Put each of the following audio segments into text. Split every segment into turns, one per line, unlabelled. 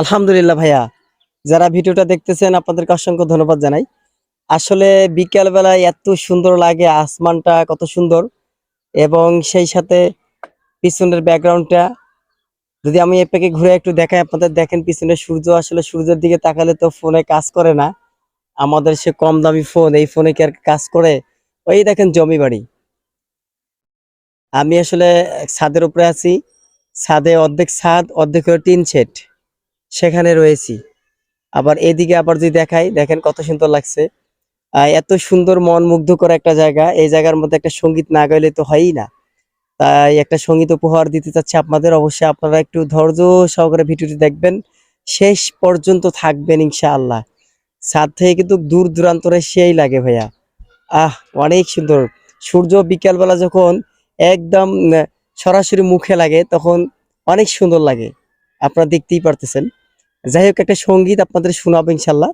আলহামদুলিল্লাহ ভাইয়া। যারা ভিডিওটা দেখতেছেন, আপনাদেরকে অসংখ্য ধন্যবাদ জানাই। আসলে বিকেল বেলায় এত সুন্দর লাগে, আসমানটা কত সুন্দর। এবং সেই সাথে পিছনের ব্যাকগ্রাউন্ডটা, যদি আমি এপাকে ঘুরে একটু দেখাই, আপনাদের দেখেন পিছনে সূর্য, আসলে সূর্যের দিকে তাকালে তো ফোনে কাজ করে না। আমাদের সে কম দামি ফোন, এই ফোনে কি আর কাজ করে? ওই দেখেন জমি বাড়ি। আমি আসলে ছাদের উপরে আছি। ছাদে অর্ধেক ছাদ অর্ধেক টিন সেট। সেখানে রয়েছি। আবার এদিকে আবার যদি দেখাই, দেখেন কত সুন্দর লাগছে। এত সুন্দর মন মুগ্ধ করা একটা জায়গা। এই জায়গার মধ্যে একটা সংগীত না গাইলে তো হয়ই না। তাই একটা সংগীত উপহার দিতে চাচ্ছি আপনাদের। অবশ্যই আপনারা একটু ধৈর্য সহকারে ভিডিওটি দেখবেন। শেষ পর্যন্ত থাকবেন ইনশাআল্লাহ। ছাদ থেকে কিন্তু দূর দূরান্তরে সেই লাগে ভাইয়া। আহ, অনেক সুন্দর। সূর্য বিকালবেলা যখন একদম সরাসরি মুখে লাগে, তখন অনেক সুন্দর লাগে। আপনারা দেখতেই পারতেছেন। যাই হোক, একটা সংগীত আপনাদের শোনাবো ইনশাল্লাহ।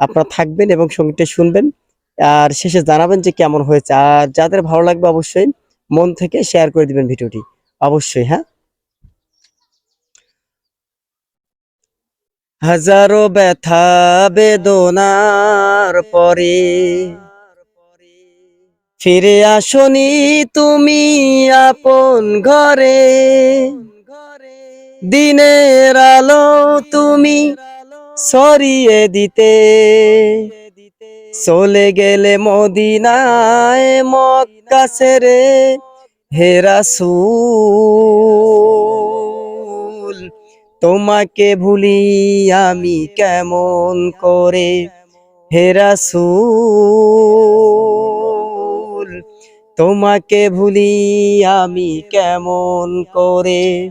আপনারা থাকবেন এবং সঙ্গীতটা শুনবেন। আর শেষে জানাবেন যে কেমন হয়েছে। আর যাদের ভালো লাগবে অবশ্যই মন থেকে শেয়ার করে দিবেন ভিডিওটি। অবশ্যই হ্যাঁ? হাজারো ব্যথা, বেদনার পরে ফিরে আসনি তুমি আপন ঘরে। দিনের আলো তুমি সরিয়ে দিতে। চলে গেলে মদিনায় মক্কা ছেড়ে হেরাসুল তোমাকে ভুলি আমি কেমন করে? হেরাসুল তোমাকে ভুলি আমি কেমন করে?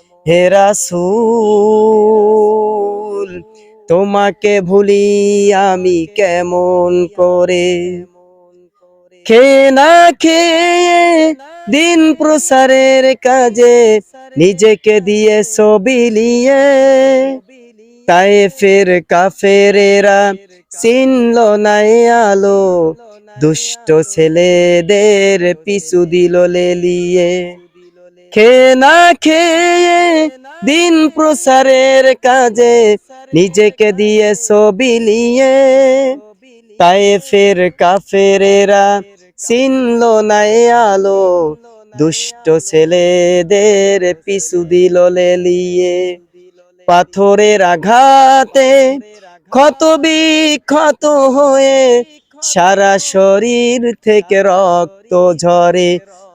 হেরাসুল তোমাকে ভুলি আমি কেমন করে? খে না খেয়ে দিন প্রসারের কাজে নিজেকে দিয়ে বিলিয়ে তাই ফের কাফেরেরা চিনল নাই আলো, দুষ্ট ছেলেদের পিছু দিল লেলিয়ে খে না খেয়ে দিন প্রসারের কাজে নিজেকে দিয়ে বিলিয়ে তাই ফের কাফেরেরা চিনল নাই আলো, দুষ্ট ছেলেদের পিছু দিল লেলিয়ে। পাথরের আঘাতে ক্ষত বিক্ষত হয়ে সারা শরীর থেকে রক্ত ঝরে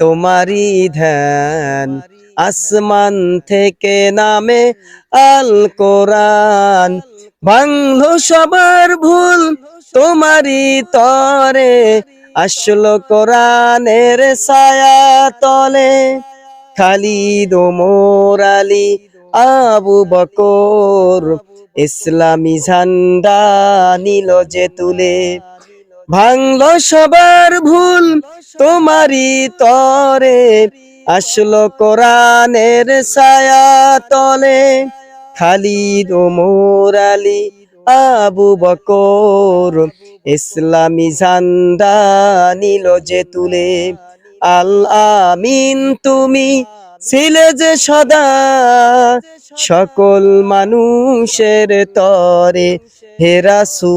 তোমারই ধ্যান আসমান থেকে নামে আল কোরআন ভাঙলো সবার ভুল, তোমারই তরে। আসলো কোরআনের ছায়া তলে খালিদ ওমর আবু বকর, ইসলামী ঝান্ডা নিল যে তুলে। ভাঙলো সবার ভুল তোমারই তরে আসলো কোরআনের ছায়া তলে। খালিদ ওমর আলী, আবু বকর, ইসলামী ঝান্ডা নিল যে তুলে। আল আমিন তুমি ছিলে যে সদা, সকল মানুষের তরে হেরাসুল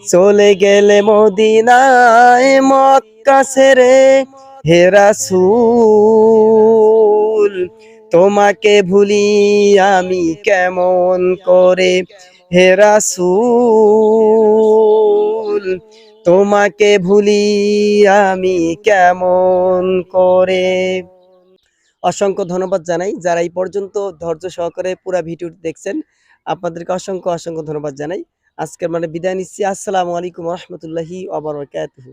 চলে গেলে মদিনায় মক্কা ছেড়ে হেরাসুল তোমাকে ভুলি আমি কেমন করে? হেরাসুল তোমাকে ভুলি আমি কেমন করে? অসংখ্য ধন্যবাদ জানাই। যারা এই পর্যন্ত ধৈর্য সহকারে পুরা ভিডিওটি দেখছেন, আপনাদেরকে অসংখ্য অসংখ্য ধন্যবাদ জানাই। আজকের মানে বিদায় নিচ্ছি। আসসালামু আলাইকুম রহমতুল্লাহি আবরকাতুহু